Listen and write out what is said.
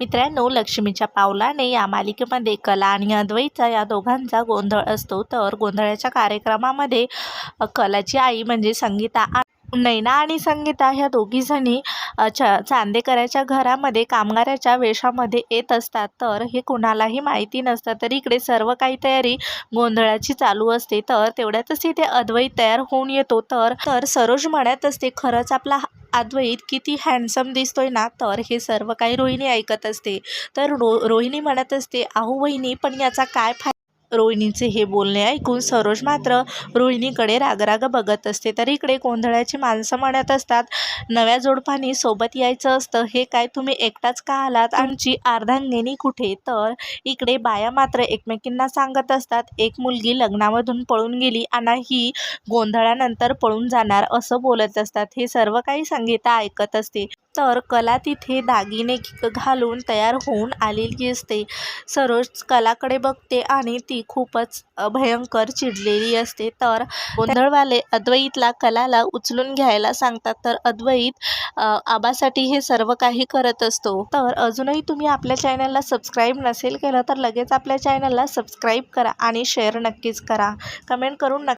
मित्रांनो लक्ष्मीच्या पावलाने या मालिकेमध्ये कला आणि अद्वैतचा या दोघांचा गोंधळ असतो. तर गोंधळाच्या कार्यक्रमामध्ये कलाची आई म्हणजे संगीता नैना आणि संगीता ह्या दोघीजणी च चांदेकराच्या घरामध्ये कामगाराच्या वेशामध्ये येत असतात. तर हे कुणालाही माहिती नसतं तर इकडे सर्व काही तयारी गोंधळाची चालू असते. तर तेवढ्यातच इथे अद्वैत तयार होऊन येतो. तर तर सरोज म्हणत असते खरंच आपला हा अद्वैत किती हँडसम दिसतोय ना तर हे सर्व काही रोहिणी ऐकत असते. तर रो रोहिणी म्हणत असते अहो वहिनी पण याचा काय फायदा रोहिणीचे हे बोलणे ऐकून सरोज मात्र रोहिणीकडे रागराग बघत असते. तर इकडे गोंधळाची माणसं म्हणत असतात नव्या जोडपानी सोबत यायचं असतं हे काय तुम्ही एकटाच का आलात? आमची अर्धांगिनी कुठे? तर इकडे बाया मात्र एकमेकींना सांगत असतात एक मुलगी लग्नामधून पळून गेली आणि ही गोंधळानंतर पळून जाणार असं बोलत असतात. हे सर्व काही संगीता ऐकत असते. तर कला तिथे दागिने घालून तयार होऊन आलेली असते सरोज कलाकडे बघते आणि ती खूपच भयंकर चिडलेली असते. तर गोंधळवाले अद्वैतला कलाला उचलून घ्यायला सांगतात. तर अद्वैत आबासाठी हे सर्व काही करत असतो. तर अजूनही तुम्ही आपल्या चॅनलला सबस्क्राईब नसेल केलं तर लगेच आपल्या चॅनलला सबस्क्राईब करा आणि शेअर नक्कीच करा. कमेंट करून नक्की